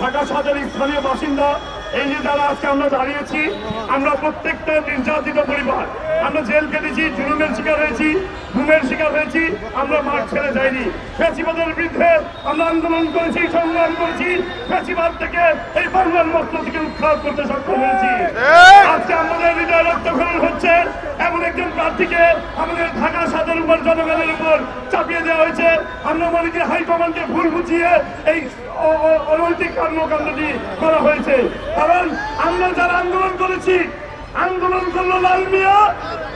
ঢাকা শহরের স্থানীয় বাসিন্দা, এই যে যারা আজকে আমরা দাঁড়িয়েছি, আমরা প্রত্যেকটা নির্যাতিত পরিবার, আমরা জেল কেটেছি জুলুমের শিকার হয়েছি ঘুমের শিকার হয়েছি, আমরা মাঠ ছেড়ে যাইনি। ফেসিবাদের বিরুদ্ধে আমরা আন্দোলন করেছি, সংগ্রাম করেছি, ফেসিবাদ থেকে এই বাংলার মস্ত থেকে উৎখাত করতে সক্ষম হয়েছি। আজকে আমাদের হৃদয় রক্তক্ষরণ হচ্ছে। এমন একজন প্রার্থীকে আমাদের ঢাকা সাদের উপর জনগণের উপর চাপিয়ে দেওয়া হয়েছে। আমরা মনে করি হাইকমান্ডকে ভুল বুঝিয়ে এই অনৈতিক কর্মকাণ্ডটি করা হয়েছে। কারণ আমরা যারা আন্দোলন করেছি, আন্দোলন করল লাল মিয়া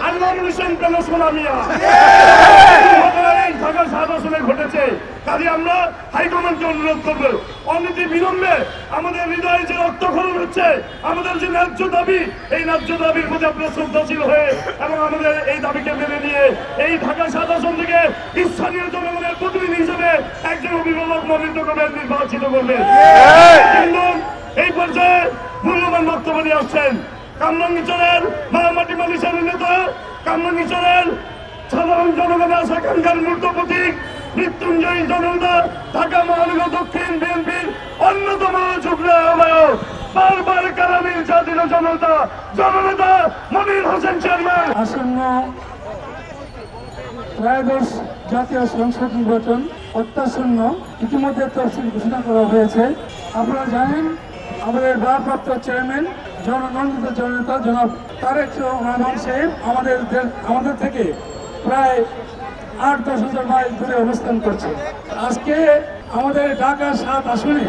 আর নমিনেশন পেল সোনা মিয়া। ঢাকা সাত আসনে ঘটেছে। কাজে আমরা হাইকমান্ডকে অনুরোধ করব। অনতি বিলম্বে আমাদের হৃদয়ে যে রক্তক্ষরণ হচ্ছে, আমাদের যে ন্যায্য দাবি, এই ন্যায্য দাবির প্রতি আপনার শ্রদ্ধাশীল হয়ে এবং আমাদের এই দাবিকে মেনে নিয়ে এই ঢাকা সাত আসন থেকে স্থানীয় জনগণের প্রতিনিধি হিসেবে একজন অভিভাবক মনোনীত করবেন, নির্বাচিত করবেন। কিন্তু এই পর্যায়ে মূল্যবান বক্তব্য নিয়ে আসছেন কামরাঙ্গিচরের মারামাটি মানুষের নেতা কামরাঙ্গিচরের সাধারণ জনগণের আশাকাঙ্ক্ষার মূর্ত প্রতীক মৃত্যুঞ্জয়ী জনতা ঢাকা মহানগর দক্ষিণ বিএনপির অন্যতম যুগ্ম আহ্বায়ক, বারবার কারা নির্যাতিত জনতা, জননেতা মনির হোসেন চেয়ারম্যান। আসন্ন ত্রয়োদশ জাতীয় সংসদ নির্বাচন অত্যাসন্ন ইতিমধ্যে তফসিল ঘোষণা করা হয়েছে। আপনারা জানেন, আমাদের ভারপ্রাপ্ত চেয়ারম্যান জননন্দিত জননেতা জনাব তারেক রহমান সাহেব আমাদের আমাদের থেকে প্রায় আট দশ হাজার মাইল দূরে অবস্থান করছে। আজকে আমাদের ঢাকা সাত আসনে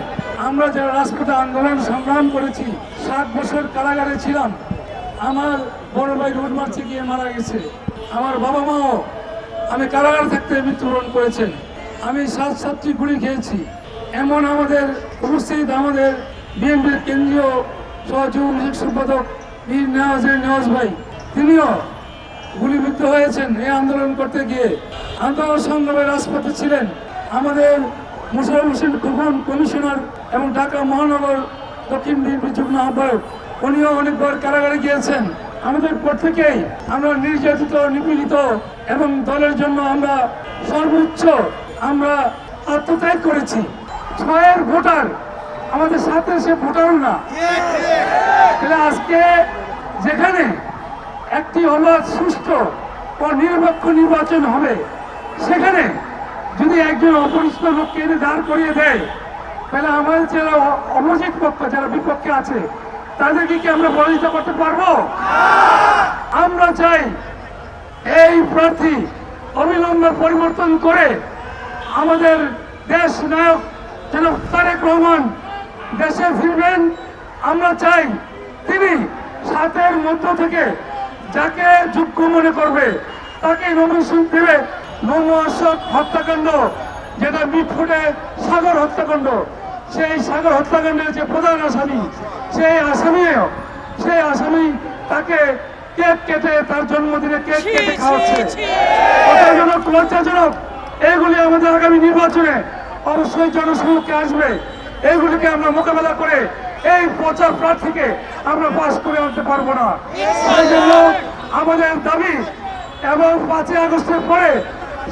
আমরা যারা রাজপথে আন্দোলন সংগ্রাম করেছি, সাত বছর কারাগারে ছিলাম, আমার বড় ভাই রোড মার্চে গিয়ে মারা গেছে। আমার বাবা মাও আমি কারাগার থাকতে মৃত্যুবরণ করেছেন। আমি সাত সাতটি গুলি খেয়েছি। এমন আমাদের উপস্থিত আমাদের বিএনপির কেন্দ্রীয় সহযোগী সম্পাদক বীর নেওয়াজের নেওয়াজ ভাই, তিনিও গুলিবিদ্ধ হয়েছেন এই আন্দোলন করতে গিয়ে। আন্দোলন সংগ্রামের রাজপথে ছিলেন। আমাদের মুশারফ হোসেন খোকন, কমিশনার এবং ঢাকা মহানগর দক্ষিণ যুগ্ম আহ্বায়ক, উনিও অনেকবার কারাগারে গিয়েছেন। আমাদের প্রত্যেকেই আমরা নির্যাতিত, নিপীড়িত এবং দলের জন্য আমরা সর্বোচ্চ আমরা আত্মত্যাগ করেছি। ছয়ের ভোটার আমাদের সাথে সে ভোটারও না। তাহলে আজকে যেখানে একটি অবাধ, সুষ্ঠু ও নিরপেক্ষ নির্বাচন হবে সেখানে যদি একজন অপরিচিত লোককে এনে দাঁড় করিয়ে দেয়, তাহলে আমাদের যারা অপোজিট পক্ষ যারা বিপক্ষে আছে, তাদেরকে কি আমরা পরাজিত করতে পারব? আমরা চাই এই প্রার্থী অবিলম্বে পরিবর্তন করে আমাদের দেশ নায়ক যেন তারেক রহমান দেশে ফিরবেন। আমরা চাই তিনি সাতের মধ্য থেকে যাকে যোগ্য মনে করবে, তাকে নমিনেশন দেবে। অশোক হত্যাকাণ্ড যেটা মিটফুটে সাগর হত্যাকাণ্ড সেই সাগর হত্যাকাণ্ডের যে প্রধান আসামি সেই আসামিও সেই আসামি তাকে কেক কেটে তার জন্মদিনে কেক কেটে খাওয়াচ্ছে। হতাশজনক লজ্জাজনক এগুলি আমাদের আগামী নির্বাচনে অবশ্যই জনসমক্ষে আসবে। এইগুলিকে আমরা মোকাবেলা করে এই প্রচার প্রার্থীকে আমরা পাশ করে আনতে পারব না। সেই জন্য আমাদের দাবি এবং পাঁচই আগস্টের পরে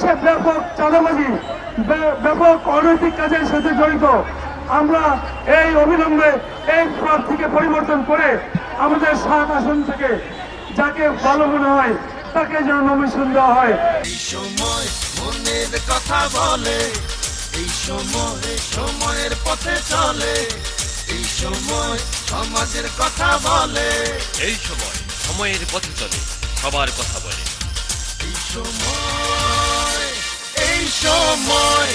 সে ব্যাপক চাঁদাবাজি ব্যাপক অনৈতিক কাজের সাথে জড়িত। আমরা এই অবিলম্বে এই প্রার্থীকে পরিবর্তন করে আমাদের সাত আসন থেকে যাকে ভালো মনে হয় তাকে যেন নমিশন দেওয়া হয়। এই সময় মনের কথা বলে এই সময় সময়ের পথে চলে এই সময় সমাজের কথা বলে। এই সময় সময়ের পথে চলে সবার কথা বলে। এই সময় সময়